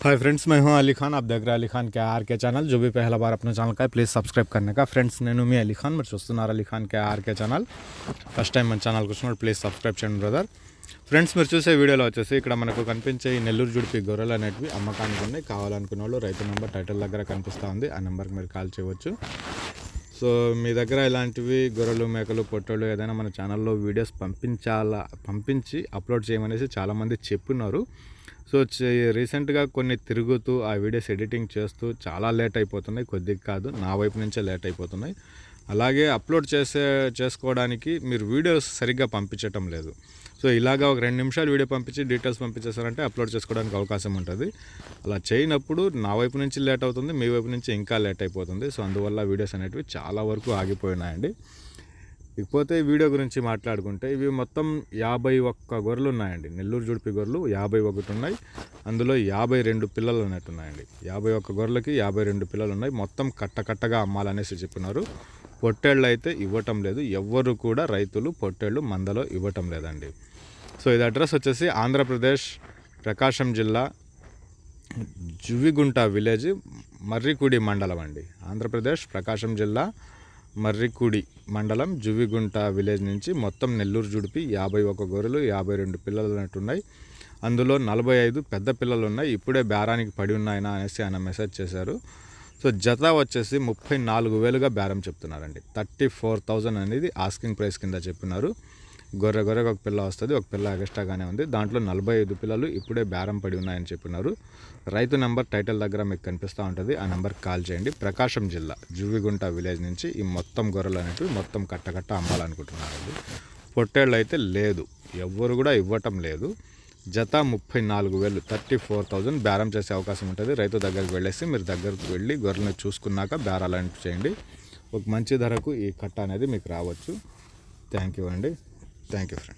Hi friends मैं हूं अली खान आप देख रहे हैं अली खान के आर के ఛానల్ जो भी पहला बार अपने ఛానల్ का है ప్లీజ్ సబ్స్క్రైబ్ करने का ఫ్రెండ్స్ నేను మీ అలీ ఖాన్ మీరు చూస్తున్నారు Ali Khan K RK channel first time మన ఛానల్కి వచ్చినప్పుడు ప్లీజ్ సబ్స్క్రైబ్ చేయండి బ్రదర్ ఫ్రెండ్స్ మీరు చూసే వీడియోలో వచ్చేసి ఇక్కడ మనకు కనిపించే ఈ నెల్లూరు జుడిపి గొర్రెలు అనేటివి అమ్మకానికి ఉన్నాయి కావాలనుకున్న వాళ్ళు రైతు నెంబర్ టైటిల్ దగ్గర కనిపిస్తూ ఉంది ఆ నెంబర్కి మీరు కాల్ చేయవచ్చు సో మీ దగ్గర ఇలాంటివి గొర్రెలు మేకలు పొట్టలు ఏదైనా మన ఛానల్లో వీడియోస్ పంపించాలా పంపించి అప్లోడ్ చేయమనేసి చాలామంది చెప్పున్నారు సో చే- రీసెంట్గా కొన్ని తిరుగుతూ ఆ వీడియోస్ ఎడిటింగ్ చేస్తూ చాలా లేట్ అయిపోతున్నాయి. కొద్దిగా కాదు నా వైపు నుంచే లేట్ అయిపోతున్నాయి. అలాగే అప్లోడ్ చేసే చేసుకోవడానికి మీరు వీడియోస్ సరిగ్గా పంపించటం లేదు. సో ఇలాగా ఒక రెండు నిమిషాలు వీడియో పంపించి డీటెయిల్స్ పంపించేసారంటే అప్లోడ్ చేసుకోవడానికి అవకాశం ఉంటుంది. అలా చేయనప్పుడు నా వైపు నుంచి లేట్ అవుతుంది మీ వైపు నుంచి ఇంకా లేట్ అయిపోతుంది. సో అందువల్ల వీడియోస్ అనేటివి చాలా వరకు ఆగిపోయినాయండి. ఇకపోతే వీడియో గురించి మాట్లాడుకుంటే ఇవి మొత్తం యాభై ఒక్క గొర్రెలు ఉన్నాయండి. నెల్లూరు జుడిపి గొర్రెలు యాభై ఒకటి ఉన్నాయి. అందులో యాభై రెండు పిల్లలు ఉన్నట్టు ఉన్నాయండి. యాభై ఒక్క గొర్రెలకి యాభై రెండు పిల్లలు ఉన్నాయి. మొత్తం కట్టకట్టగా అమ్మాలనేసి చెప్పినారు. పొట్టేళ్ళు అయితే ఇవ్వటం లేదు. ఎవ్వరు కూడా రైతులు పొట్టేళ్ళు మందలో ఇవ్వటం లేదండి. సో ఇది అడ్రస్ వచ్చేసి ఆంధ్రప్రదేశ్ ప్రకాశం జిల్లా జువిగుంట విలేజ్ మర్రికుడి మండలం అండి. ఆంధ్రప్రదేశ్ ప్రకాశం జిల్లా మర్రికుడి మండలం జువిగుంట విలేజ్ నుంచి మొత్తం నెల్లూరు జుడిపి యాభై ఒక గొర్రెలు యాభై రెండు పిల్లలు ఉన్నట్టున్నాయి అందులో నలభై ఐదు పెద్ద పిల్లలు ఉన్నాయి ఇప్పుడే బేరానికి పడి ఉన్నాయన అనేసి ఆయన మెసేజ్ చేశారు. సో జత వచ్చేసి ముప్పై నాలుగు వేలుగా బేరం చెప్తున్నారండి. థర్టీ ఫోర్ థౌజండ్ అనేది ఆస్కింగ్ ప్రైస్ కింద చెప్పినారు. గొర్రె గొర్రెకి ఒక పిల్ల వస్తుంది ఒక పిల్ల ఎక్స్ట్రాగానే ఉంది. దాంట్లో నలభై ఐదు పిల్లలు ఇప్పుడే బేరం పడి ఉన్నాయని చెప్పినారు. రైతు నెంబర్ టైటిల్ దగ్గర మీకు కనిపిస్తూ ఉంటుంది. ఆ నెంబర్కి కాల్ చేయండి. ప్రకాశం జిల్లా జువిగుంట విలేజ్ నుంచి ఈ మొత్తం గొర్రెలు అనేవి మొత్తం కట్టకట్ట అమ్మాలనుకుంటున్నారండి పొట్టేళ్ళు అయితే లేదు. ఎవ్వరు కూడా ఇవ్వటం లేదు. జత ముప్పై నాలుగు వేలు థర్టీ ఫోర్ థౌజండ్ బేరం చేసే అవకాశం ఉంటుంది. రైతు దగ్గరికి వెళ్ళేసి మీరు దగ్గరకు వెళ్ళి గొర్రెలను చూసుకున్నాక బేరాలు చేయండి. ఒక మంచి ధరకు ఈ కట్ట అనేది మీకు రావచ్చు. థ్యాంక్ యూ అండి. Thank you friend